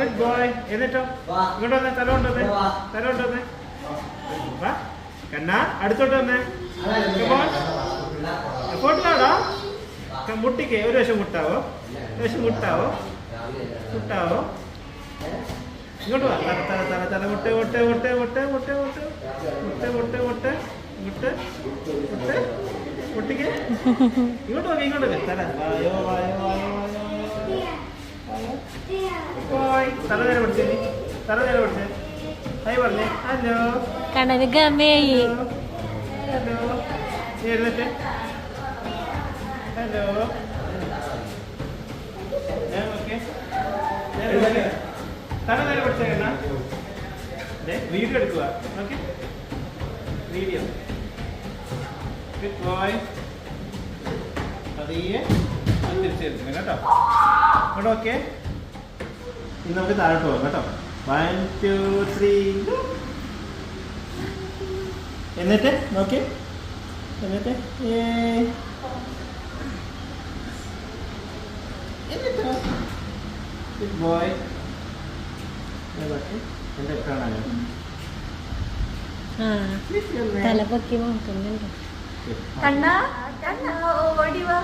Good boy എന്നിട്ടോ? ഇങ്ങോട്ട് വന്നേ തല കൊണ്ടുവന്നേ തല കൊണ്ടുവന്നേ വാ. കണ്ണാ അടുത്തോട്ട് വന്നേ. പൊട്ടാടാ മുട്ടിക്ക് ഒരു വശം മുട്ടാവോ? ഒരു വശം മുട്ടാവോ? മുട്ടാവോ? ഇങ്ങോട്ട് വാ. തല തല തല തല മുട്ട മുട്ട മുട്ട മുട്ട മുട്ട മുട്ട. മുട്ട മുട്ട മുട്ട. മുട്ട മുട്ട. മുട്ടിക്ക്. ഇങ്ങോട്ട് വാ ഇങ്ങോട്ട് തല. വായോ വായോ വായോ പോയ്. തല നേരെ പിടിച്ചേ. തല നേരെ പിടിച്ചേ. ഹായ് പറഞ്ഞേ. ഹലോ. കണ്ണന് ഹലോ. എഴുന്നേറ്റ്. ഹലോ. തല നേരെ പിടിച്ചേ കണ്ണാ. വീഡിയോ എടുക്കുക ഓക്കെ. വീഡിയോ. ഗുഡ് ബോയ് പതിയെ തിരിച്ചെടുക്കണം കേട്ടോ. കേട്ടോ ഓക്കെ ഇനി നമുക്ക് താഴോട്ട് പോകാം കേട്ടോ. വൺ ടു ത്രീ എന്നിട്ട് നോക്കി. എന്നിട്ട് എന്നിട്ട് ഗുഡ് ബോയ് എന്റെ കാണാനോ തല പൊക്കി നോക്കുന്നുണ്ട്. കണ്ണ കണ്ണ ഓടി വാ.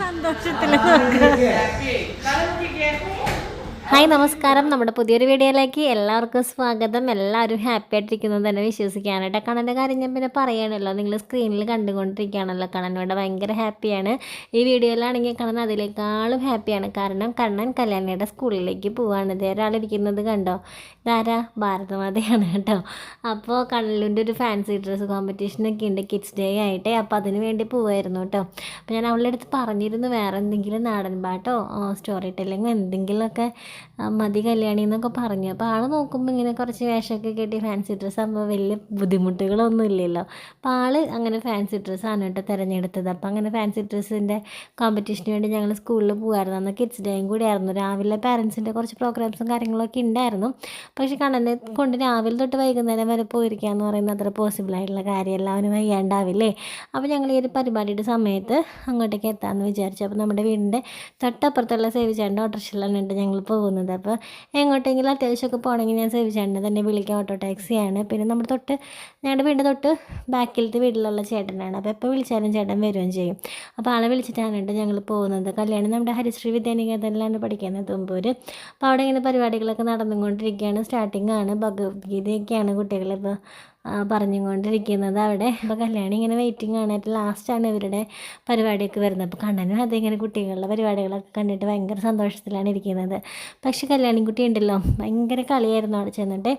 സന്തോഷത്തിൽ ഹായ് നമസ്കാരം. നമ്മുടെ പുതിയൊരു വീഡിയോയിലേക്ക് എല്ലാവർക്കും സ്വാഗതം. എല്ലാവരും ഹാപ്പി ആയിട്ടിരിക്കുന്നത് തന്നെ വിശ്വസിക്കാനായിട്ട് കണ്ണന്റെ കാര്യം ഞാൻ പിന്നെ പറയണല്ലോ. നിങ്ങൾ സ്ക്രീനിൽ കണ്ടുകൊണ്ടിരിക്കുകയാണല്ലോ. കണ്ണൻ ഇവിടെ ഭയങ്കര ഹാപ്പിയാണ്. ഈ വീഡിയോയിലാണെങ്കിൽ കണ്ണൻ അതിലേക്കാളും ഹാപ്പിയാണ്. കാരണം കണ്ണൻ കല്യാണിയുടെ സ്കൂളിലേക്ക് പോവാണ്. ഇതേ ഒരാളിരിക്കുന്നത് കണ്ടോ? ഇതാരാ? ഭാരതമാതയാണ് കേട്ടോ. അപ്പോൾ കണ്ണലിന്റെ ഒരു ഫാൻസി ഡ്രസ്സ് കോമ്പറ്റീഷനൊക്കെ ഉണ്ട്. കിഡ്സ് ഡേ ആയിട്ട്. അപ്പോൾ അതിന് വേണ്ടി പോവായിരുന്നു കേട്ടോ. അപ്പോൾ ഞാൻ അവളുടെ അടുത്ത് പറഞ്ഞിരുന്നു വേറെ എന്തെങ്കിലും നാടൻ പാട്ടോ സ്റ്റോറി ടെല്ലിങ്ങോ എന്തെങ്കിലുമൊക്കെ മതി കല്യാണി എന്നൊക്കെ പറഞ്ഞു. അപ്പോൾ ആൾ നോക്കുമ്പോൾ ഇങ്ങനെ കുറച്ച് വേഷമൊക്കെ കെട്ടി ഫാൻസി ഡ്രസ്സ് ആകുമ്പോൾ വലിയ ബുദ്ധിമുട്ടുകളൊന്നും ഇല്ലല്ലോ. അപ്പോൾ ആൾ അങ്ങനെ ഫാൻസി ഡ്രസ്സാണ് കേട്ടോ തിരഞ്ഞെടുത്തത്. അപ്പോൾ അങ്ങനെ ഫാൻസി ഡ്രസ്സിന്റെ കോമ്പറ്റീഷന് വേണ്ടി ഞങ്ങൾ സ്കൂളിൽ പോകുമായിരുന്നു അന്ന് കിഡ്സ് ഡേയും കൂടി ആയിരുന്നു. രാവിലെ പാരൻസിന്റെ കുറച്ച് പ്രോഗ്രാംസും കാര്യങ്ങളൊക്കെ ഉണ്ടായിരുന്നു പക്ഷേ കണ്ണനെ കൊണ്ട് രാവിലെ തൊട്ട് വൈകുന്നേരം വരെ പോയിരിക്കുക എന്ന് പറയുന്നത് അത്ര പോസിബിൾ ആയിട്ടുള്ള കാര്യമല്ല അവന് വയ്യാണ്ടാവില്ലേ? അപ്പോൾ ഞങ്ങൾ ഈ ഒരു പരിപാടിയുടെ സമയത്ത് അങ്ങോട്ടേക്ക് എത്താമെന്ന് വിചാരിച്ചു. അപ്പോൾ നമ്മുടെ വീടിന്റെ തൊട്ടപ്പുറത്തുള്ള സേവിച്ചേട്ടന്റെ ഓട്ടോറിക്ഷയിലാണ് ഞങ്ങൾ പോകുന്നത് അപ്പോൾ എങ്ങോട്ടെങ്കിലും അത്യാവശ്യമൊക്കെ പോകണമെങ്കിൽ ഞാൻ സേവിച്ചേട്ടനെ തന്നെ വിളിക്കാം. ഓട്ടോ ടാക്സിയാണ്. പിന്നെ നമ്മുടെ തൊട്ട് ഞങ്ങളുടെ വീടിന്റെ തൊട്ട് ബാക്കിലത്തെ വീട്ടിലുള്ള ചേട്ടനാണ്. അപ്പോൾ എപ്പോൾ വിളിച്ചാലും ചേട്ടൻ വരികയും ചെയ്യും. അപ്പോൾ ആളെ വിളിച്ചിട്ടാണ് കേട്ടോ ഞങ്ങൾ പോകുന്നത്. കല്യാണം നമ്മുടെ ഹരിശ്രീ വിദ്യാനികേതനിലാണ് പഠിക്കുന്നത് തുമ്പൂർ അപ്പോൾ അവിടെ ഇങ്ങനെ പരിപാടികളൊക്കെ നടന്നുകൊണ്ടിരിക്കുകയാണ്. സ്റ്റാർട്ടിംഗ് ആണ് ഭഗവത്ഗീതയൊക്കെയാണ് കുട്ടികളിപ്പോൾ പറഞ്ഞുകൊണ്ടിരിക്കുന്നത് അവിടെ. അപ്പോൾ കല്യാണം ഇങ്ങനെ വെയിറ്റിംഗ് ആണ്. ഏറ്റവും ലാസ്റ്റാണ് ഇവരുടെ പരിപാടിയൊക്കെ വരുന്നത്. അപ്പോൾ കണ്ണനും അതേ ഇങ്ങനെ കുട്ടികളുടെ പരിപാടികളൊക്കെ കണ്ടിട്ട് ഭയങ്കര സന്തോഷത്തിലാണ് ഇരിക്കുന്നത്. പക്ഷേ കല്യാണി കുട്ടി ഉണ്ടല്ലോ ഭയങ്കര കളിയായിരുന്നു അവിടെ ചെന്നിട്ട്.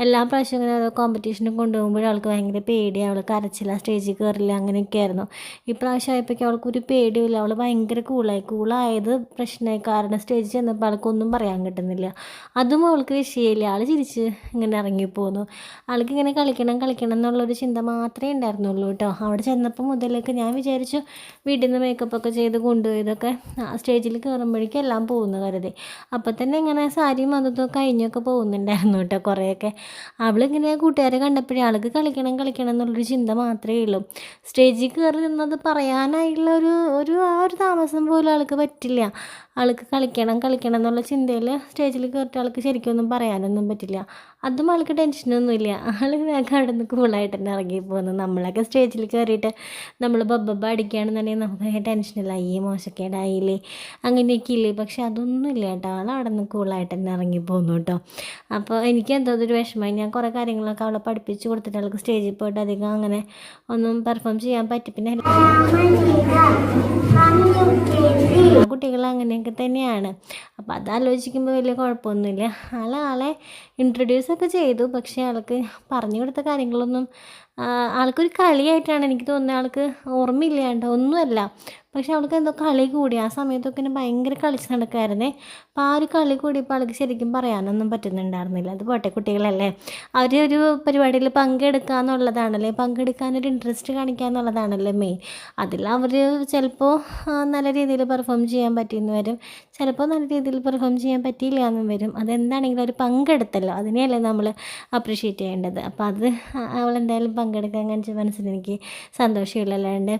എല്ലാ പ്രാവശ്യവും ഇങ്ങനെ ഓരോ കോമ്പറ്റീഷനും കൊണ്ടുപോകുമ്പോഴും അവൾക്ക് ഭയങ്കര പേടി. അവൾ കരച്ചില്ല സ്റ്റേജിൽ കയറില്ല അങ്ങനെയൊക്കെ ആയിരുന്നു. ഇപ്രാവശ്യം ആയപ്പോഴേക്കും അവൾക്ക് ഒരു പേടിയില്ല അവൾ ഭയങ്കര കൂളായി കൂളായത് പ്രശ്നമായി. കാരണം സ്റ്റേജിൽ ചെന്നപ്പോൾ ആൾക്കൊന്നും പറയാൻ കിട്ടുന്നില്ല. അതും അവൾക്ക് വിഷയമില്ല. ആൾ ചിരിച്ച് ഇങ്ങനെ ഇറങ്ങിപ്പോന്നു ആൾക്ക് ഇങ്ങനെ കളിക്കണം കളിക്കണം കളിക്കണം എന്നുള്ളൊരു ചിന്ത മാത്രമേ ഉണ്ടായിരുന്നുള്ളൂ കേട്ടോ. അവിടെ ചെന്നപ്പോൾ മുതലേക്ക് ഞാൻ വിചാരിച്ചു വീട്ടിൽ നിന്ന് മേക്കപ്പൊക്കെ ചെയ്ത് കൊണ്ടുപോയതൊക്കെ സ്റ്റേജിൽ കയറുമ്പോഴേക്കും എല്ലാം പോകുന്നു കരുതി. അപ്പം തന്നെ ഇങ്ങനെ സാരിയും അതൊക്കെ കഴിഞ്ഞൊക്കെ പോകുന്നുണ്ടായിരുന്നു കേട്ടോ കുറേയൊക്കെ. അവളിങ്ങനെ കൂട്ടുകാരെ കണ്ടപ്പോഴേ ആൾക്ക് കളിക്കണം കളിക്കണം എന്നുള്ളൊരു ചിന്ത മാത്രമേ ഉള്ളൂ. സ്റ്റേജിൽ കയറി നിന്നത് പറയാനായുള്ള ഒരു ഒരു ആ ഒരു താമസം പോലും ആൾക്ക് പറ്റില്ല. ആൾക്ക് കളിക്കണം കളിക്കണം എന്നുള്ള ചിന്തയിൽ സ്റ്റേജിൽ കയറിയിട്ട് ആൾക്ക് ശരിക്കൊന്നും പറയാനൊന്നും പറ്റില്ല. അതും ആൾക്ക് ടെൻഷനൊന്നുമില്ല ആൾ അവിടെ നിന്ന് കൂളായിട്ട് തന്നെ ഇറങ്ങി പോകുന്നു. നമ്മളൊക്കെ സ്റ്റേജിൽ കയറിയിട്ട് നമ്മൾ ബബ്ബ അടിക്കുകയാണെന്നുണ്ടെങ്കിൽ നമുക്ക് ടെൻഷനില്ല അയ്യേ മോശക്കേടായില്ലേ? അങ്ങനെയൊക്കെ ഇല്ലേ പക്ഷെ അതൊന്നും ഇല്ല കേട്ടോ. ആൾ അവിടെ നിന്ന് കൂളായിട്ട് തന്നെ ഇറങ്ങി പോകുന്നു കേട്ടോ. അപ്പോൾ എനിക്ക് എന്തോ ഒരു വിഷമമായി. ഞാൻ കുറേ കാര്യങ്ങളൊക്കെ അവളെ പഠിപ്പിച്ച് കൊടുത്തിട്ട് ആൾക്ക് സ്റ്റേജിൽ പോയിട്ട് അധികം അങ്ങനെ ഒന്നും പെർഫോം ചെയ്യാൻ പറ്റി പിന്നെ കുട്ടികൾ അങ്ങനെയൊക്കെ തന്നെയാണ്. അപ്പോൾ അത് ആലോചിക്കുമ്പോൾ വലിയ കുഴപ്പമൊന്നുമില്ല ആളെ ആളെ ഇൻട്രൊഡ്യൂസ് ഒക്കെ ചെയ്തു. പക്ഷേ ആൾക്ക് പറഞ്ഞു കൊടുത്ത കാര്യങ്ങളൊന്നും ആൾക്കൊരു കളിയായിട്ടാണ് എനിക്ക് തോന്നുന്നത്. ആൾക്ക് ഓർമ്മയില്ലാണ്ട് ഒന്നുമല്ല. പക്ഷെ അവൾക്ക് എന്തോ കളി കൂടി. ആ സമയത്തൊക്കെ ഇങ്ങനെ ഭയങ്കര കളിച്ച് നടക്കായിരുന്നേ അപ്പോൾ ആ ഒരു കളി കൂടിയപ്പോൾ അവൾക്ക് ശരിക്കും പറയാനൊന്നും പറ്റുന്നുണ്ടായിരുന്നില്ല. അത് പോട്ടെ കുട്ടികളല്ലേ. അവർ ഒരു പരിപാടിയിൽ പങ്കെടുക്കുക എന്നുള്ളതാണല്ലേ പങ്കെടുക്കാനൊരു ഇൻട്രസ്റ്റ് കാണിക്കുക എന്നുള്ളതാണല്ലേ മെയിൻ അതിൽ അവർ ചിലപ്പോൾ നല്ല രീതിയിൽ പെർഫോം ചെയ്യാൻ പറ്റിയെന്ന് വരും. ചിലപ്പോൾ നല്ല രീതിയിൽ പെർഫോം ചെയ്യാൻ പറ്റിയില്ല എന്നും വരും. അതെന്താണെങ്കിലും അവർ പങ്കെടുത്തല്ലോ. അതിനെയല്ലേ നമ്മൾ അപ്രിഷ്യേറ്റ് ചെയ്യേണ്ടത്. അപ്പോൾ അത് അവൾ എന്തായാലും പങ്കെടുക്കാൻ കാണിച്ച മനസ്സിൽ എനിക്ക് സന്തോഷമില്ല അല്ലാണ്ട്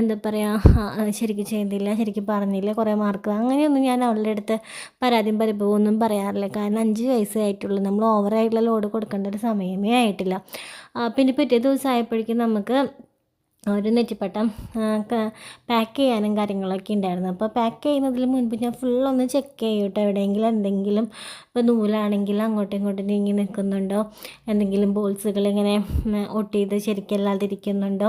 എന്താ പറയുക ശരിക്കും ചെയ്തില്ല ശരിക്കും പറഞ്ഞില്ല കുറേ മാർക്ക് അങ്ങനെയൊന്നും ഞാൻ അവളുടെ അടുത്ത് പരാതിയും പരിഭവം ഒന്നും പറയാറില്ല. കാരണം അഞ്ച് വയസ്സേ ആയിട്ടുള്ളൂ. നമ്മൾ ഓവറായിട്ടുള്ള ലോഡ് കൊടുക്കേണ്ട ഒരു സമയമേ ആയിട്ടില്ല. പിന്നെ പിറ്റേ ദിവസം ആയപ്പോഴേക്കും നമുക്ക് ഒരു നെറ്റിപ്പട്ടം പാക്ക് ചെയ്യാനും കാര്യങ്ങളൊക്കെ ഉണ്ടായിരുന്നു. അപ്പോൾ പാക്ക് ചെയ്യുന്നതിന് മുൻപ് ഞാൻ ഫുള്ളൊന്ന് ചെക്ക് ചെയ്യൂട്ടോ എവിടെയെങ്കിലും എന്തെങ്കിലും ഇപ്പോൾ നൂലാണെങ്കിൽ അങ്ങോട്ടും ഇങ്ങോട്ടും നീങ്ങി നിൽക്കുന്നുണ്ടോ? എന്തെങ്കിലും ബോൾസുകൾ ഇങ്ങനെ ഒട്ടി ഒട്ടിയത് ശരിക്കല്ലാതിരിക്കുന്നുണ്ടോ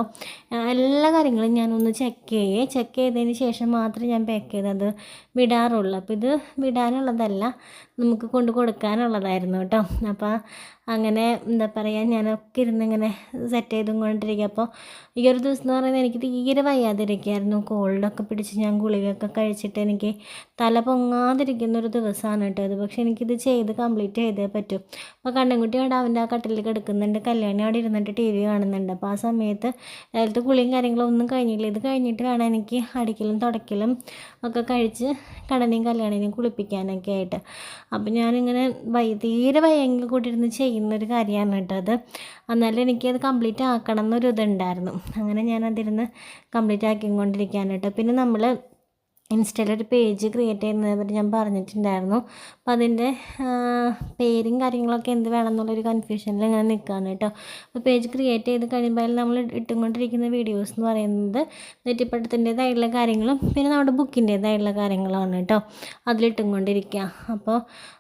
എല്ലാ കാര്യങ്ങളും ഞാനൊന്ന് ചെക്ക് ചെയ്യേ. ചെക്ക് ചെയ്തതിന് ശേഷം മാത്രമേ ഞാൻ പാക്ക് ചെയ്തത് വിടാറുള്ളൂ. അപ്പോൾ ഇത് വിടാനുള്ളതല്ല നമുക്ക് കൊണ്ട് കൊടുക്കാനുള്ളതായിരുന്നു കേട്ടോ. അപ്പോൾ അങ്ങനെ എന്താ പറയുക ഞാനൊക്കെ ഇരുന്ന് ഇങ്ങനെ സെറ്റ് ചെയ്തും കൊണ്ടിരിക്കുക. അപ്പോൾ ഈ ഒരു ദിവസം എന്ന് പറയുന്നത് എനിക്ക് തീരെ വയ്യാതിരിക്കുകയായിരുന്നു. കോൾഡൊക്കെ പിടിച്ച് ഞാൻ ഗുളികയൊക്കെ കഴിച്ചിട്ട് എനിക്ക് തല പൊങ്ങാതിരിക്കുന്ന ഒരു ദിവസമാണ് കേട്ടോ അത് പക്ഷേ എനിക്കിത് ചെയ്ത് കംപ്ലീറ്റ് ചെയ്തേ പറ്റൂ. അപ്പോൾ കണ്ണൻകുട്ടി അവിടെ അവന്റെ ആ കട്ടിലിൽ കിടക്കുന്നുണ്ട്. കല്യാണി അവിടെ ഇരുന്നിട്ട് ടി വി കാണുന്നുണ്ട്. അപ്പോൾ ആ സമയത്ത് അതിലത്തെ കുളിയും കാര്യങ്ങളും ഒന്നും കഴിഞ്ഞില്ല. ഇത് കഴിഞ്ഞിട്ട് വേണം എനിക്ക് അടിക്കലും തുടക്കലും ഒക്കെ കഴിച്ച് കണ്ണനെയും കല്യാണിനെയും കുളിപ്പിക്കാനൊക്കെ ആയിട്ട്. അപ്പോൾ ഞാനിങ്ങനെ വൈ തീരെ വയ്യെങ്കിൽ കൂടി ഇരുന്ന് ചെയ്യുന്നൊരു കാര്യമാണ് കേട്ടോ അത്. എന്നാലും എനിക്കത് കംപ്ലീറ്റ് ആക്കണം എന്നൊരു ഇതുണ്ടായിരുന്നു അങ്ങനെ ഞാൻ അതിരുന്ന് കംപ്ലീറ്റ് ആക്കിക്കൊണ്ടിരിക്കാനായിട്ട് പിന്നെ നമ്മൾ ഇൻസ്റ്റയിൽ ഒരു പേജ് ക്രിയേറ്റ് ചെയ്യുന്നതിനെ ഞാൻ പറഞ്ഞിട്ടുണ്ടായിരുന്നു. അപ്പോൾ അതിന്റെ പേരും കാര്യങ്ങളൊക്കെ എന്ത് വേണം എന്നുള്ളൊരു കൺഫ്യൂഷനിൽ ഇങ്ങനെ നിൽക്കുകയാണ് കേട്ടോ. അപ്പോൾ പേജ് ക്രിയേറ്റ് ചെയ്ത് കഴിയുമ്പോൾ നമ്മൾ ഇട്ടുകൊണ്ടിരിക്കുന്ന വീഡിയോസ് എന്ന് പറയുന്നത് നെറ്റിപ്പട്ടത്തിന്റേതായിട്ടുള്ള കാര്യങ്ങളും പിന്നെ നമ്മുടെ ബുക്കിന്റേതായിട്ടുള്ള കാര്യങ്ങളുമാണ് കേട്ടോ. അതിലിട്ടും കൊണ്ടിരിക്കുക അപ്പോൾ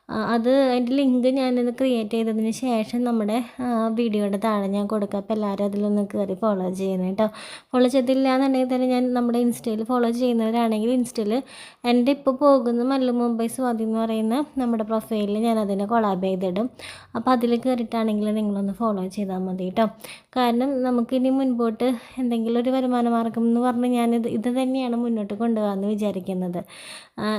അത് അതിന്റെ ലിങ്ക് ഞാനിത് ക്രിയേറ്റ് ചെയ്തതിന് ശേഷം നമ്മുടെ വീഡിയോയുടെ താഴെ ഞാൻ കൊടുക്കാം. അപ്പോൾ എല്ലാവരും അതിലൊന്ന് കയറി ഫോളോ ചെയ്യണം കേട്ടോ ഫോളോ ചെയ്തില്ല എന്നുണ്ടെങ്കിൽ തന്നെ ഞാൻ നമ്മുടെ ഇൻസ്റ്റയിൽ ഫോളോ ചെയ്യുന്നവരാണെങ്കിൽ ഇൻസ്റ്റയിൽ എന്റെ ഇപ്പോൾ പോകുന്ന മല്ലു മുംബൈ സ്വാതി എന്ന് പറയുന്ന നമ്മുടെ പ്രൊഫൈലിൽ ഞാൻ അതിനെ കൊളാബ് ചെയ്തിടും. അപ്പോൾ അതിൽ കയറിയിട്ടാണെങ്കിൽ നിങ്ങളൊന്ന് ഫോളോ ചെയ്താൽ മതി കേട്ടോ കാരണം നമുക്കിനി മുൻപോട്ട് എന്തെങ്കിലും ഒരു വരുമാന മാർഗം എന്ന് പറഞ്ഞ് ഞാനിത് ഇത് തന്നെയാണ് മുന്നോട്ട് കൊണ്ടുപോകാമെന്ന് വിചാരിക്കുന്നത്.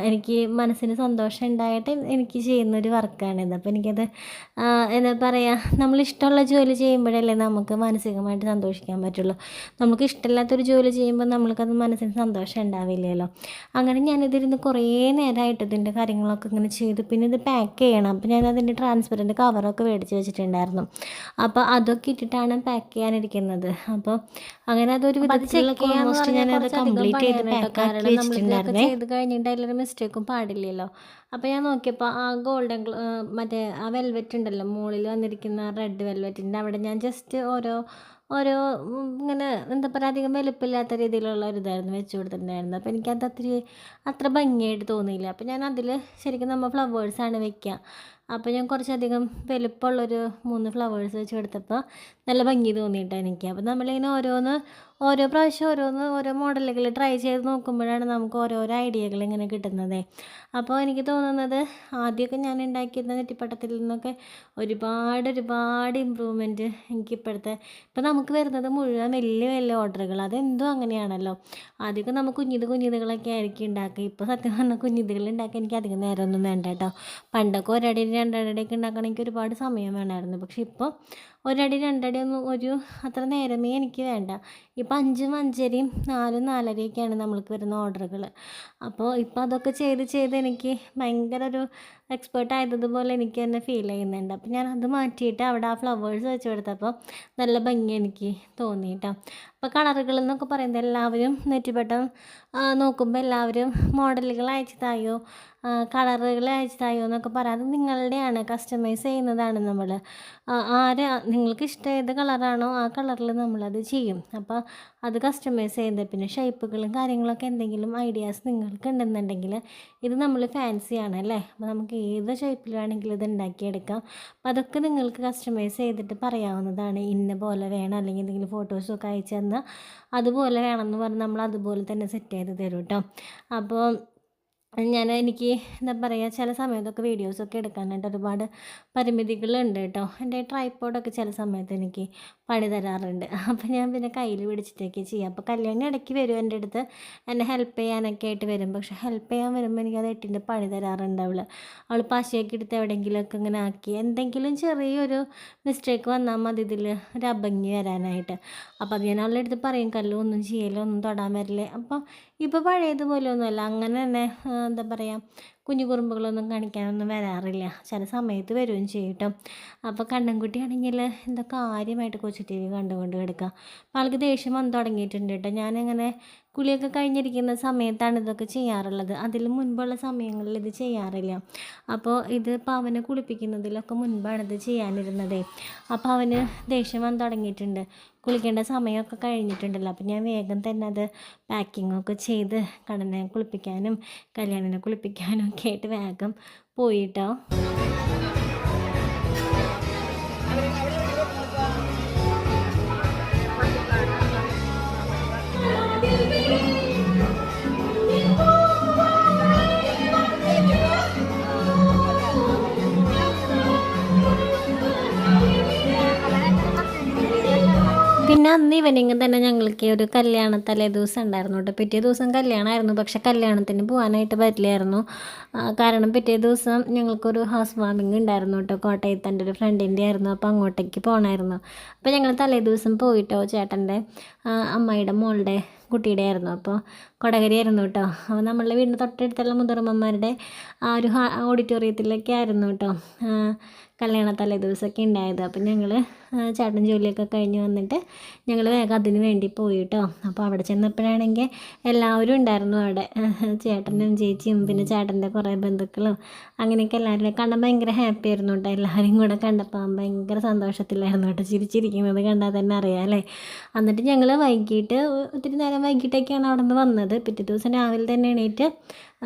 എനിക്ക് മനസ്സിന് സന്തോഷം ഉണ്ടായിട്ട് എനിക്ക് ചെയ്യുന്നൊരു വർക്കാണിത് അപ്പോൾ എനിക്കത് എന്താ പറയുക നമ്മൾ ഇഷ്ടമുള്ള ജോലി ചെയ്യുമ്പോഴല്ലേ നമുക്ക് മാനസികമായിട്ട് സന്തോഷിക്കാൻ പറ്റുള്ളൂ. നമുക്ക് ഇഷ്ടമില്ലാത്തൊരു ജോലി ചെയ്യുമ്പോൾ നമ്മൾക്കത് മനസ്സിന് സന്തോഷം ഉണ്ടാവില്ലല്ലോ. അങ്ങനെ ഞാനിതിരുന്ന് കുറേ നേരമായിട്ട് ഇതിന്റെ കാര്യങ്ങളൊക്കെ ഇങ്ങനെ ചെയ്തു. പിന്നെ ഇത് പാക്ക് ചെയ്യണം. അപ്പോൾ ഞാൻ അതിന്റെ ട്രാൻസ്പെറന്റ് കവറൊക്കെ മേടിച്ച് വെച്ചിട്ടുണ്ടായിരുന്നു. അപ്പോൾ അതൊക്കെ ഇട്ടിട്ടാണ് പാക്ക് ചെയ്യാനിരിക്കുന്നത്. അപ്പോൾ അങ്ങനെ അതൊരു വിധത്തിലൊക്കെ ഓൾമോസ്റ്റ് ഞാനത് കംപ്ലീറ്റ് ചെയ്ത് പാക്ക് ആക്കി വെച്ചിട്ടുണ്ടായിരുന്നേ. ചെയ്ത് കഴിഞ്ഞിട്ട് അതിലൊരു മിസ്റ്റേക്കും പാടില്ലല്ലോ. അപ്പോൾ ഞാൻ നോക്കിയപ്പോൾ ആ ഗോൾഡൻ മറ്റേ ആ വെൽവെറ്റ് ഉണ്ടല്ലോ മുകളിൽ വന്നിരിക്കുന്ന റെഡ് വെൽവെറ്റിന്റെ അവിടെ ഞാൻ ജസ്റ്റ് ഓരോ ഓരോ ഇങ്ങനെ എന്താ പറയുക അധികം വലുപ്പമില്ലാത്ത രീതിയിലുള്ള ഒരു ഇതായിരുന്നു വെച്ച് കൊടുത്തിട്ടുണ്ടായിരുന്നത്. അപ്പോൾ എനിക്കത് അത്ര അത്ര ഭംഗിയായിട്ട് തോന്നിയില്ല. അപ്പോൾ ഞാൻ അതിൽ ശരിക്കും നമ്മൾ ഫ്ലവേഴ്സാണ് വെക്കുക അപ്പോൾ ഞാൻ കുറച്ചധികം വലുപ്പമുള്ളൊരു മൂന്ന് ഫ്ലവേഴ്സ് വെച്ച് എടുത്തപ്പോൾ നല്ല ഭംഗി തോന്നിയിട്ടാണ് എനിക്ക്. അപ്പോൾ നമ്മളിങ്ങനെ ഓരോന്ന് ഓരോ പ്രാവശ്യം ഓരോന്ന് ഓരോ മോഡലുകൾ ട്രൈ ചെയ്ത് നോക്കുമ്പോഴാണ് നമുക്ക് ഓരോരോ ഐഡിയകൾ ഇങ്ങനെ കിട്ടുന്നത്. അപ്പോൾ എനിക്ക് തോന്നുന്നത് ആദ്യമൊക്കെ ഞാൻ ഉണ്ടാക്കിയിരുന്ന നെറ്റിപ്പട്ടത്തിൽ നിന്നൊക്കെ ഒരുപാട് ഒരുപാട് ഇമ്പ്രൂവ്മെന്റ് എനിക്ക് ഇപ്പോഴത്തെ ഇപ്പോൾ നമുക്ക് വരുന്നത് മുഴുവൻ വലിയ വലിയ ഓർഡറുകൾ അതെന്തോ അങ്ങനെയാണല്ലോ. ആദ്യമൊക്കെ നമുക്ക് കുഞ്ഞിത് കുഞ്ഞിതുകളൊക്കെ ആയിരിക്കും ഉണ്ടാക്കുക. ഇപ്പോൾ സത്യം പറഞ്ഞാൽ കുഞ്ഞിതുകൾ ഉണ്ടാക്കാൻ എനിക്ക് അധികം നേരമൊന്നും വേണ്ട കേട്ടോ. പണ്ടൊക്കെ ഒരടി രണ്ടടിയൊക്കെ ഉണ്ടാക്കണമെങ്കിൽ ഒരുപാട് സമയം വേണമായിരുന്നു. പക്ഷേ ഇപ്പോൾ ഒരടി രണ്ടടി ഒന്നും ഒരു അത്ര നേരമേ എനിക്ക് വേണ്ട. ഇപ്പം അഞ്ചും അഞ്ചരയും നാലും നാലരയൊക്കെയാണ് നമ്മൾക്ക് വരുന്ന ഓർഡറുകൾ. അപ്പോൾ ഇപ്പോൾ അതൊക്കെ ചെയ്ത് ചെയ്ത് എനിക്ക് ഭയങ്കര ഒരു എക്സ്പേർട്ട് ആയതുപോലെ എനിക്ക് തന്നെ ഫീൽ ചെയ്യുന്നുണ്ട്. അപ്പോൾ ഞാൻ അത് മാറ്റിയിട്ട് അവിടെ ആ ഫ്ലവേഴ്സ് വെച്ച് കൊടുത്തപ്പോൾ നല്ല ഭംഗി എനിക്ക് തോന്നി കേട്ടോ. അപ്പോൾ കളറുകൾ എന്നൊക്കെ പറയുന്നത് എല്ലാവരും നെറ്റിപ്പട്ടം നോക്കുമ്പോൾ എല്ലാവരും മോഡലുകൾ അയച്ചു തായോ കളറുകൾ അയച്ചു തായോ എന്നൊക്കെ പറയാം. അത് നിങ്ങളുടെയാണ് കസ്റ്റമൈസ് ചെയ്യുന്നതാണ് നമ്മൾ. ആരാ നിങ്ങൾക്ക് ഇഷ്ടം ഏത് കളറാണോ ആ കളറിൽ നമ്മളത് ചെയ്യും. അപ്പോൾ അത് കസ്റ്റമൈസ് ചെയ്ത് പിന്നെ ഷേപ്പുകളും കാര്യങ്ങളൊക്കെ എന്തെങ്കിലും ഐഡിയാസ് നിങ്ങൾക്ക് ഉണ്ടെന്നുണ്ടെങ്കിൽ ഇത് നമ്മൾ ഫാൻസി ആണ് അല്ലേ? അപ്പോൾ നമുക്ക് ഏത് ഷേപ്പിൽ വേണമെങ്കിലും ഇത് ഉണ്ടാക്കിയെടുക്കാം. അപ്പോൾ അതൊക്കെ നിങ്ങൾക്ക് കസ്റ്റമൈസ് ചെയ്തിട്ട് പറയാവുന്നതാണ്. ഇന്ന പോലെ വേണം അല്ലെങ്കിൽ എന്തെങ്കിലും ഫോട്ടോസൊക്കെ അയച്ചു തന്നാൽ അതുപോലെ വേണമെന്ന് പറഞ്ഞ് നമ്മൾ അതുപോലെ തന്നെ സെറ്റ് ചെയ്ത് തരും കേട്ടോ അപ്പോൾ ഞാൻ എനിക്ക് എന്താ പറയുക ചില സമയത്തൊക്കെ വീഡിയോസൊക്കെ എടുക്കാനായിട്ട് ഒരുപാട് പരിമിതികളുണ്ട് കേട്ടോ. എന്റെ ട്രൈപ്പോഡൊക്കെ ചില സമയത്ത് എനിക്ക് പണി തരാറുണ്ട്. അപ്പോൾ ഞാൻ പിന്നെ കയ്യിൽ പിടിച്ചിട്ടൊക്കെ ചെയ്യാം. അപ്പോൾ കല്യാണി ഇടയ്ക്ക് വരും എന്റെ അടുത്ത്. എന്നെ ഹെൽപ്പ് ചെയ്യാനൊക്കെ ആയിട്ട് വരും. പക്ഷെ ഹെൽപ്പ് ചെയ്യാൻ വരുമ്പോൾ എനിക്കത് എട്ടിന്റെ പണി തരാറുണ്ട് അവൾ അവൾ പശയൊക്കെ എടുത്ത് എവിടെയെങ്കിലുമൊക്കെ ഇങ്ങനെ ആക്കി. എന്തെങ്കിലും ചെറിയൊരു മിസ്റ്റേക്ക് വന്നാൽ മതി ഇതിൽ ഒരു വരാനായിട്ട്. അപ്പോൾ അത് ഞാൻ അവളുടെ അടുത്ത് പറയും. കല്ലു ഒന്നും ചെയ്യലോ ഒന്നും തൊടാൻ വരില്ലേ? അപ്പോൾ ഇപ്പോൾ പഴയതുപോലെ ഒന്നുമല്ല അങ്ങനെ തന്നെ എന്താ പറയുക കുഞ്ഞു കുറുമ്പുകളൊന്നും കാണിക്കാനൊന്നും വരാറില്ല. ചില സമയത്ത് വരികയും ചെയ്യും കേട്ടോ അപ്പോൾ കണ്ണൻകുട്ടിയാണെങ്കിൽ എന്താ കാര്യമായിട്ട് കൊച്ചു ടി വി കണ്ടുകൊണ്ട് കിടക്കുക അപ്പോൾ ആൾക്ക് ദേഷ്യം വന്ന് തുടങ്ങിയിട്ടുണ്ട് കേട്ടോ ഞാനങ്ങനെ കുളിയൊക്കെ കഴിഞ്ഞിരിക്കുന്ന സമയത്താണ് ഇതൊക്കെ ചെയ്യാറുള്ളത്. അതിൽ മുൻപുള്ള സമയങ്ങളിൽ ഇത് ചെയ്യാറില്ല. അപ്പോൾ ഇത് അവനെ കുളിപ്പിക്കുന്നതിലൊക്കെ മുൻപാണ് ഇത് ചെയ്യാനിരുന്നത്. അപ്പോൾ അവന് ദേഷ്യം വന്ന് തുടങ്ങിയിട്ടുണ്ട്. കുളിക്കേണ്ട സമയമൊക്കെ കഴിഞ്ഞിട്ടുണ്ടല്ലോ. അപ്പോൾ ഞാൻ വേഗം തന്നെ അത് പാക്കിങ്ങൊക്കെ ചെയ്ത് കടനെ കുളിപ്പിക്കാനും കല്യാണിനെ കുളിപ്പിക്കാനും ഒക്കെ ആയിട്ട് വേഗം പോയിട്ടോ. ഈവനിങ് തന്നെ ഞങ്ങൾക്ക് ഒരു കല്യാണ തലേ ദിവസം ഉണ്ടായിരുന്നു കേട്ടോ. പിറ്റേ ദിവസം കല്യാണമായിരുന്നു. പക്ഷെ കല്യാണത്തിന് പോകാനായിട്ട് പറ്റില്ലായിരുന്നു. കാരണം പിറ്റേ ദിവസം ഞങ്ങൾക്കൊരു ഹൗസ് വാമിങ് ഉണ്ടായിരുന്നു കേട്ടോ. കോട്ടയത്ത് എന്റെ ഒരു ഫ്രണ്ടിന്റെ ആയിരുന്നു. അപ്പോൾ അങ്ങോട്ടേക്ക് പോകണമായിരുന്നു അപ്പോൾ ഞങ്ങൾ തലേ ദിവസം പോയിട്ടോ ചേട്ടന്റെ അമ്മയുടെ മോളുടെ കുട്ടിയുടെ ആയിരുന്നു. അപ്പോൾ കൊടകരയായിരുന്നു കേട്ടോ. അപ്പോൾ നമ്മളുടെ വീടിന്റെ തൊട്ടടുത്തുള്ള മുതിർമ്മമാരുടെ ആ ഒരു ഓഡിറ്റോറിയത്തിലൊക്കെ ആയിരുന്നു കേട്ടോ. കല്യാണ തലേ ദിവസമൊക്കെ ഉണ്ടായത്. അപ്പം ഞങ്ങൾ ചേട്ടൻ ജോലിയൊക്കെ കഴിഞ്ഞ് വന്നിട്ട് ഞങ്ങൾ വേഗം അതിന് വേണ്ടി പോയി കേട്ടോ. അപ്പോൾ അവിടെ ചെന്നപ്പോഴാണെങ്കിൽ എല്ലാവരും ഉണ്ടായിരുന്നു അവിടെ. ചേട്ടനും ചേച്ചിയും പിന്നെ ചേട്ടന്റെ കുറേ ബന്ധുക്കളും അങ്ങനെയൊക്കെ എല്ലാവരും കണ്ടാൽ ഭയങ്കര ഹാപ്പി ആയിരുന്നു കേട്ടോ. എല്ലാവരും കൂടെ കണ്ടപ്പോൾ ഭയങ്കര സന്തോഷത്തിലായിരുന്നു കേട്ടോ. ചിരിച്ചിരിക്കുന്നത് കണ്ടാൽ തന്നെ അറിയാം അല്ലേ? എന്നിട്ട് ഞങ്ങൾ വൈകിട്ട് ഒത്തിരി നേരം വൈകിട്ടൊക്കെയാണ് അവിടെ നിന്ന് വന്നത്. പിറ്റേ ദിവസം രാവിലെ തന്നെ എണീറ്റ്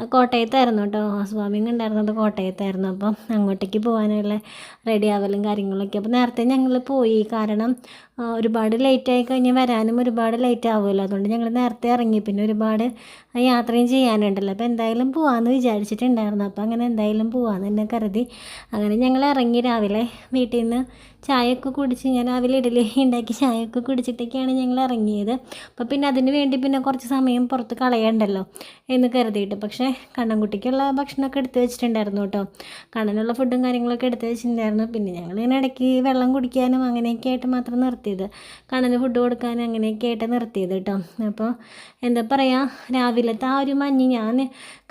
കോട്ടയത്തായിരുന്നു കേട്ടോ. ഹൗസ് ഉണ്ടായിരുന്നത് കോട്ടയത്തായിരുന്നു. അപ്പം അങ്ങോട്ടേക്ക് പോകാനുള്ള റെഡി ആവലും കാര്യങ്ങളൊക്കെ. അപ്പോൾ നേരത്തെ ഞങ്ങൾ പോയി. കാരണം ഒരുപാട് ലേറ്റ് ആയി കഴിഞ്ഞാൽ വരാനും ഒരുപാട് ലേറ്റ് ആവുമല്ലോ. അതുകൊണ്ട് ഞങ്ങൾ നേരത്തെ ഇറങ്ങി. പിന്നെ ഒരുപാട് യാത്രയും ചെയ്യാനുണ്ടല്ലോ. അപ്പോൾ എന്തായാലും പോകാമെന്ന് വിചാരിച്ചിട്ടുണ്ടായിരുന്നു. അപ്പോൾ അങ്ങനെ എന്തായാലും പോകാമെന്ന് തന്നെ കരുതി. അങ്ങനെ ഞങ്ങൾ ഇറങ്ങി രാവിലെ വീട്ടിൽ നിന്ന് ചായയൊക്കെ കുടിച്ച് ഞാൻ രാവിലെ ഇഡലി ഉണ്ടാക്കി ചായയൊക്കെ കുടിച്ചിട്ടൊക്കെയാണ് ഞങ്ങൾ ഇറങ്ങിയത്. അപ്പോൾ പിന്നെ അതിന് വേണ്ടി പിന്നെ കുറച്ച് സമയം പുറത്ത് കളയണ്ടല്ലോ എന്ന് കരുതിയിട്ട്. പക്ഷേ കണ്ണൻകുട്ടിക്കുള്ള ഭക്ഷണമൊക്കെ എടുത്ത് വെച്ചിട്ടുണ്ടായിരുന്നു കേട്ടോ. കണ്ണനുള്ള ഫുഡും കാര്യങ്ങളൊക്കെ എടുത്ത് വെച്ചിട്ടുണ്ടായിരുന്നു. പിന്നെ ഞങ്ങൾ ഇങ്ങനെ ഇടയ്ക്ക് വെള്ളം കുടിക്കാനും അങ്ങനെയൊക്കെ ആയിട്ട് മാത്രം നിർത്തിയത്. കണ്ണന് ഫുഡ് കൊടുക്കാൻ അങ്ങനെയൊക്കെ ആയിട്ട് നിർത്തിയത് കേട്ടോ അപ്പോൾ എന്താ പറയുക രാവിലത്തെ ആ ഒരു മഞ്ഞ് ഞാൻ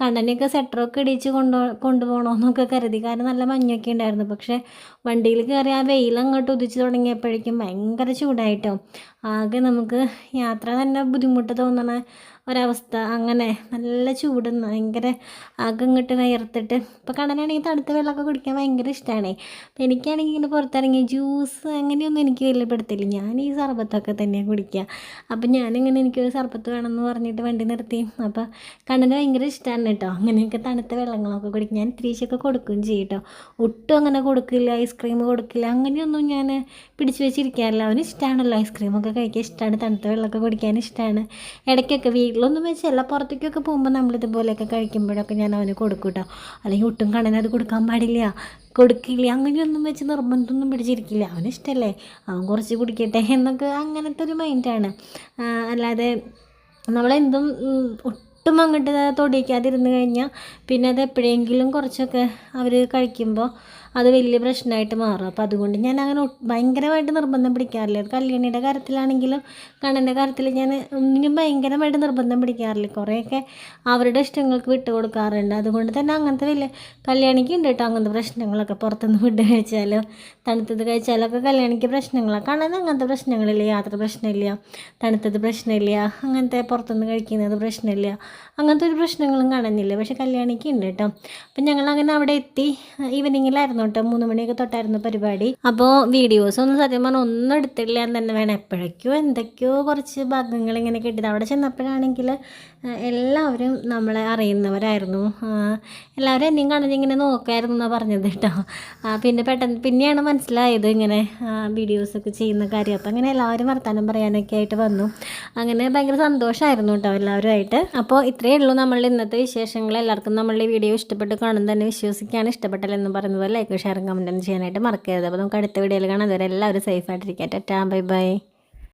കണ്ണനെയൊക്കെ സെറ്ററൊക്കെ ഇടിച്ച് കൊണ്ടു കൊണ്ടുപോകണമെന്നൊക്കെ കരുതി. കാരണം നല്ല മഞ്ഞൊക്കെ ഉണ്ടായിരുന്നു. പക്ഷേ വണ്ടിയിൽ കയറി ആ വെയിൽ അങ്ങോട്ട് ഉദിച്ച് തുടങ്ങിയപ്പോഴേക്കും ഭയങ്കര ചൂടായിട്ടോ ആകെ നമുക്ക് യാത്ര തന്നെ ബുദ്ധിമുട്ട് തോന്നണ ഒരവസ്ഥ. അങ്ങനെ നല്ല ചൂട് ഭയങ്കര ആകെ ഇങ്ങോട്ട് വയർത്തിട്ട്. ഇപ്പോൾ കടലാണെങ്കിൽ തണുത്ത വെള്ളമൊക്കെ കുടിക്കാൻ ഭയങ്കര ഇഷ്ടമാണ് അപ്പോൾ എനിക്കാണെങ്കിൽ ഇങ്ങനെ പുറത്തിറങ്ങി ജ്യൂസ് അങ്ങനെയൊന്നും എനിക്ക് വലിയ പെടുത്തില്ല ഞാൻ ഈ സർബത്തൊക്കെ തന്നെയാണ് കുടിക്കുക. അപ്പം ഞാനിങ്ങനെ എനിക്കൊരു സർബത്ത് വേണമെന്ന് പറഞ്ഞിട്ട് വണ്ടി നിർത്തി. അപ്പോൾ കണ്ണന് ഭയങ്കര ഇഷ്ടമാണ് കേട്ടോ. അങ്ങനെയൊക്കെ തണുത്ത വെള്ളങ്ങളൊക്കെ കുടിക്കും. ഞാൻ ഇത്തിരിച്ചൊക്കെ കൊടുക്കുകയും ചെയ്യും കേട്ടോ. ഒട്ടും അങ്ങനെ കൊടുക്കില്ല. ഐസ്ക്രീം കൊടുക്കില്ല. അങ്ങനെയൊന്നും ഞാൻ പിടിച്ചു വെച്ചിരിക്കാറില്ല. അവന് ഇഷ്ടമാണല്ലോ ഐസ്ക്രീമൊക്കെ കഴിക്കാൻ ഇഷ്ടമാണ് തണുത്ത വെള്ളമൊക്കെ കുടിക്കാൻ ഇഷ്ടമാണ് ഇടയ്ക്കൊക്കെ വീട്ടിലൊന്നും വെച്ചല്ല പുറത്തേക്കൊക്കെ പോകുമ്പോൾ നമ്മളിതുപോലെയൊക്കെ കഴിക്കുമ്പോഴൊക്കെ ഞാൻ അവന് കൊടുക്കും കേട്ടോ അല്ലെങ്കിൽ ഒട്ടും കണ്ണൻ അത് കൊടുക്കാൻ പാടില്ല കൊടുക്കില്ല അങ്ങനെയൊന്നും വെച്ച് നിർബന്ധമൊന്നും പിടിച്ചിരിക്കില്ല. അവന് ഇഷ്ടമല്ലേ അവൻ കുറച്ച് കുടിക്കട്ടെ എന്നൊക്കെ അങ്ങനത്തെ ഒരു മൈൻഡാണ് അല്ലാതെ നമ്മളെന്തും ഒട്ടും അങ്ങോട്ട് തൊടിയിക്കാതിരുന്ന് കഴിഞ്ഞാൽ പിന്നെ അത് എപ്പോഴെങ്കിലും കുറച്ചൊക്കെ അവർ കഴിക്കുമ്പോൾ അത് വലിയ പ്രശ്നമായിട്ട് മാറും. അപ്പോൾ അതുകൊണ്ട് ഞാൻ അങ്ങനെ ഭയങ്കരമായിട്ട് നിർബന്ധം പിടിക്കാറില്ല. കല്യാണിയുടെ കാര്യത്തിലാണെങ്കിലും കണ്ണന്റെ കാര്യത്തിൽ ഞാൻ ഒന്നിനും ഭയങ്കരമായിട്ട് നിർബന്ധം പിടിക്കാറില്ല. കുറേയൊക്കെ അവരുടെ ഇഷ്ടങ്ങൾക്ക് വിട്ടു കൊടുക്കാറുണ്ട്. അതുകൊണ്ട് തന്നെ അങ്ങനത്തെ വലിയ കല്യാണിക്ക് ഉണ്ട് കേട്ടോ അങ്ങനത്തെ പ്രശ്നങ്ങളൊക്കെ. പുറത്തുനിന്ന് ഫുഡ് കഴിച്ചാലോ തണുത്തത് കഴിച്ചാലൊക്കെ കല്യാണിക്ക് പ്രശ്നങ്ങളാണ് കണ്ണൻ അങ്ങനത്തെ പ്രശ്നങ്ങളില്ല യാത്ര പ്രശ്നമില്ല തണുത്തത് പ്രശ്നമില്ല അങ്ങനത്തെ പുറത്തുനിന്ന് കഴിക്കുന്നത് പ്രശ്നമില്ല അങ്ങനത്തെ ഒരു പ്രശ്നങ്ങളും കാണുന്നില്ല. പക്ഷെ കല്യാണിക്ക് ഉണ്ട് കേട്ടോ. അപ്പം ഞങ്ങൾ അങ്ങനെ അവിടെ എത്തി ഈവനിങ്ങിലായിരുന്നു കേട്ടോ മൂന്ന് മണിയൊക്കെ തൊട്ടായിരുന്നു പരിപാടി. അപ്പോൾ വീഡിയോസ് ഒന്നും സത്യം പറഞ്ഞാൽ ഒന്നും എടുത്തില്ല എന്ന് തന്നെ വേണം. എപ്പോഴേക്കോ എന്തൊക്കെയോ കുറച്ച് ഭാഗങ്ങൾ ഇങ്ങനെ കിട്ടിയത്. അവിടെ ചെന്നപ്പോഴാണെങ്കിൽ എല്ലാവരും നമ്മളെ അറിയുന്നവരായിരുന്നു. എല്ലാവരും എന്നെയും കാണാൻ ഇങ്ങനെ നോക്കായിരുന്നു എന്നാണ് പറഞ്ഞത് കേട്ടോ. പിന്നെ പെട്ടെന്ന് പിന്നെയാണ് മനസ്സിലായത് ഇങ്ങനെ വീഡിയോസൊക്കെ ചെയ്യുന്ന കാര്യം. അപ്പം അങ്ങനെ എല്ലാവരും വർത്തമാനം പറയാനൊക്കെ ആയിട്ട് വന്നു. അങ്ങനെ ഭയങ്കര സന്തോഷമായിരുന്നു കേട്ടോ എല്ലാവരുമായിട്ട്. അപ്പോൾ ഇത്രയേ ഉള്ളൂ നമ്മളുടെ ഇന്നത്തെ വിശേഷങ്ങൾ. എല്ലാവർക്കും നമ്മളുടെ വീഡിയോ ഇഷ്ടപ്പെട്ട് കാണും തന്നെ വിശ്വസിക്കുകയാണ്. ഇഷ്ടപ്പെട്ടല്ലെന്ന് പറയുന്നത് ലൈക്ക് ഷെയറും കമന്റും ചെയ്യാനായിട്ട് മറക്കരുത്. അപ്പോൾ നമുക്ക് അടുത്ത വീഡിയോയിൽ കാണാം. അതുവരെ എല്ലാവരും സേഫായിട്ടിരിക്കാം ടാറ്റാ ബൈ ബൈ.